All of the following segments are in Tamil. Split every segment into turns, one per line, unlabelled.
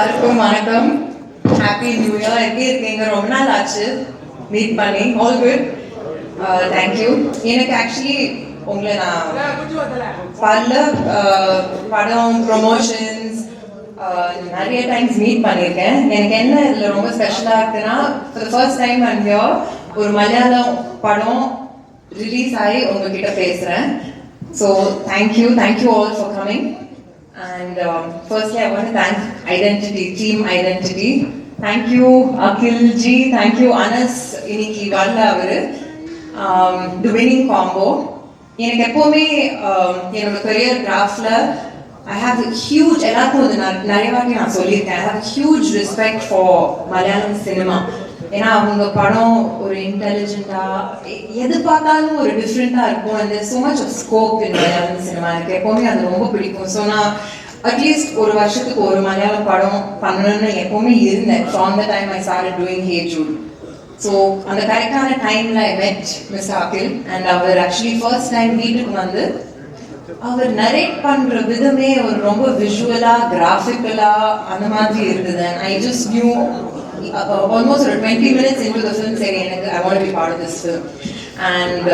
எல்லாருக்கும் வணக்கம். ஹாப்பி நியூ இயர் எப்படி இருக்கீங்க? ரொம்ப நாள் ஆச்சு. மீட் பண்ணி. ஆல் குட் தேங்க்யூ எனக்கு ஆக்சுவலி உங்களை நான் பல uh, படம் ப்ரொமோஷன்ஸ் uh, நிறைய டைம்ஸ் மீட் பண்ணியிருக்கேன். எனக்கு என்ன இதில் ரொம்ப ஸ்பெஷலாக இருக்குன்னா ஃபார் ஃபர்ஸ்ட் டைம் அண்ட் ஒரு மலையாளம் படம் ரிலீஸ் ஆகி உங்ககிட்ட பேசுகிறேன் so thank you thank you all for coming And um, firstly, I want to thank identity team identity thank you Akhil ji thank you Anas இன்னைக்கு வரல அவரு. தி வினிங் காம்போ எனக்கு எப்போவுமே um, என்னோட கரியர் கிராஃப்ல ஐ ஹாவ் ஹியூஜ் எல்லாருக்கும் வந்து நான் நிறைய வாட்டி நான் சொல்லியிருக்கேன். I have huge respect for Malayalam cinema ஏன்னா அவங்க படம் ஒரு இன்டெலிஜென்ட்டா எது பார்த்தாலும் ஒரு டிஃப்ரெண்டா இருக்கும். அந்த so much of scope in Malayalam cinema எனக்கு எப்பவுமே அது ரொம்ப பிடிக்கும். ஸோ நான் அட்லீஸ்ட் ஒரு வருஷத்துக்கு ஒரு மலையாள படம் பண்ணணும்னு எப்பவுமே இருந்தேன். So the time I start doing Hey Jude so அந்த கரெக்டான டைம்ல I met miss Akhil and our actually first time வீட்டுக்கு வந்து அவர் நரேட் பண்ற விதமே ஒரு ரொம்ப விஷுவலா கிராஃபிக்கலா அந்த மாதிரி இருந்தது. ஐ ஜஸ்ட் நியூ ஆல்மோஸ்ட் ஒரு twenty minutes into the film சரி எனக்கு I want be part this film and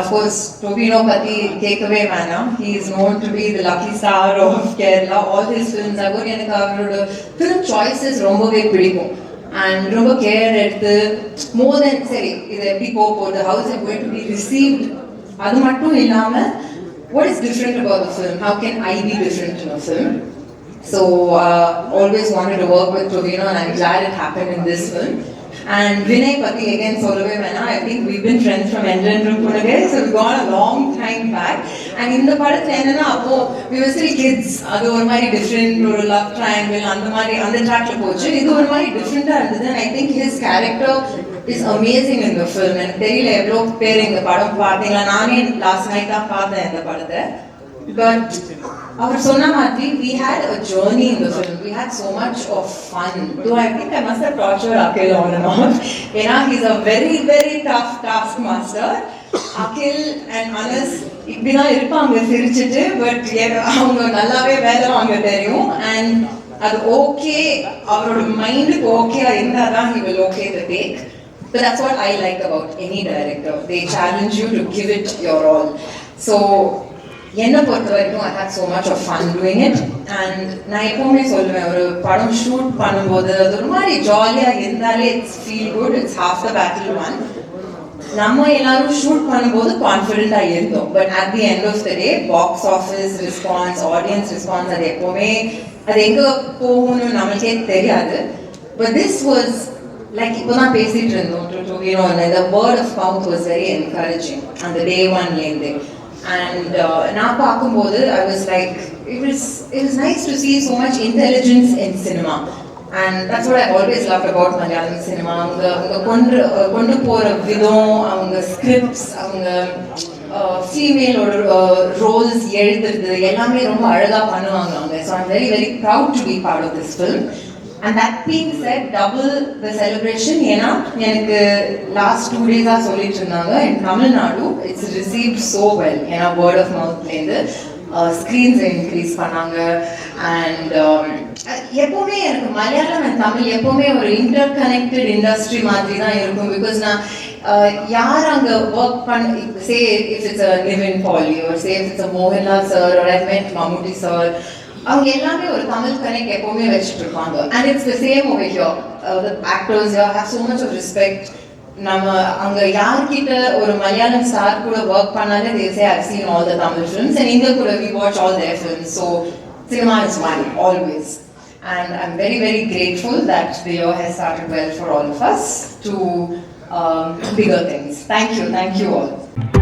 of course Tovino பத்தி கேட்கவே வேணாம் he is known to be the lucky star of Kerala all his films அவர் எனக்கு அவரோட ஃபிலிம் சாய்ஸஸ் ரொம்பவே பிடிக்கும் அண்ட் ரொம்ப கேர் எடுத்து மோர் தென் சரி இது எப்படி போக போகுது how's it going to be received அது மட்டும் இல்லாம what is different about the film? How can I be different in a film? So uh, always wanted to work with Tovino and I'm glad it happened in this and Vinay பத்தி எகைன் சொல்லவே வேணாம் I think we been friends from என்ஜென்ட்ரும் கூடவே so we got a long time back and இந்த படத்துல என்னன்னா அப்போ விவசாயி கிட்ஸ் அது ஒரு மாதிரி டிஃப்ரெண்ட் ஒரு லவ் ட்ரையாங்கிள் அந்த மாதிரி அந்த ட்ராக்ல போச்சு இது ஒரு மாதிரி டிஃப்ரெண்டா இருந்தது and I think his character is amazing இந்த ஃபில்ம் எனக்கு தெரியல எவ்வளோ பேர் இந்த படம் பார்த்தீங்களா நானே லாஸ்ட் நைட் தான் பார்த்தேன் இந்த படத்தை பட் அவர் சொன்ன மாதிரி we had a journey in the film we had so much of fun though I think I must have tortured Akhil on and on ஏன்னா he's a very very tough task master Akhil and Anas இப்படிதான் இருப்பாங்க சிரிச்சிட்டு பட் அவங்க நல்லாவே வேலை வாங்க தெரியும் அண்ட் அது ஓகே அவரோட மைண்டுக்கு ஓகேயா இருந்தால் தான் he will okay the take But that's what I like about any director. They challenge you to give it your all. So, என்னை பொறுத்த வரைக்கும் I had so much of fun doing it and நான் எப்பவுமே சொல்லுவேன் ஒரு படம் ஷூட் பண்ணும்போது அது ஒரு மாதிரி ஜாலியாக இருந்தாலே it's feel good it's half the battle won நம்ம எல்லாரும் ஷூட் பண்ணும்போது கான்ஃபிடென்ட்டா இருந்தோம். But at the end of the day box office response audience response அது எப்பவுமே அது எங்க போகணும்னு நம்மளுக்கே தெரியாது. பட் திஸ் வாஸ் லைக் இப்போதான் பேசிட்டு இருந்தோம். யூனோ இந்த word of mouth was very encouraging அந்த டே ஒன்லேருந்து அண்ட் நான் பார்க்கும்போது I was like it is it is nice to see so much intelligence in cinema and that's what I always love about Malayalam cinema அவங்க அவங்க கொண்டு கொண்டு போகிற விதம் அவங்க ஸ்கிரிப்ட்ஸ் அவங்க ஃபீமேலோட ரோல்ஸ் எழுதுறது எல்லாமே ரொம்ப அழகாக பண்ணுவாங்க அவங்க. So I'm very very proud to be part of this film and that being set double the celebration ஏன்னா எனக்கு லாஸ்ட் டூ டேஸாக சொல்லிட்டு இருந்தாங்க. In Tamil Nadu it's receive so well ஏன்னா வேர்ட் ஆஃப் மவுத்லேருந்து ஸ்க்ரீன்ஸ் இன்க்ரீஸ் பண்ணாங்க. அண்ட் um, எப்போவுமே எனக்கு மலையாளம் அண்ட் தமிழ் எப்போவுமே ஒரு இன்டர் கனெக்டட் இண்டஸ்ட்ரி மாதிரி தான் இருக்கும். பிகாஸ் நான் uh, யார் அங்கே ஒர்க் பண்ண say if it's a Nivin Pauly ஒரு say if it's Mohanlal sir ஒரு மெட் மம்முட்டி சார் அவங்க எல்லாமே ஒரு தமிழ் கனெக்ட் எப்பவுமே வச்சுட்டு இருப்பாங்க and it's the same over here actors have so much of respect நம்ம அங்க யார்கிட்ட ஒரு மலையாளம் ஸ்டார் கூட ஒர்க் பண்ணாலே they say I've seen all the Tamil films and இங்க கூட we watch all their films so cinema is mine always and I'm very very grateful that the year has started well for all of us to um, bigger things thank you thank you all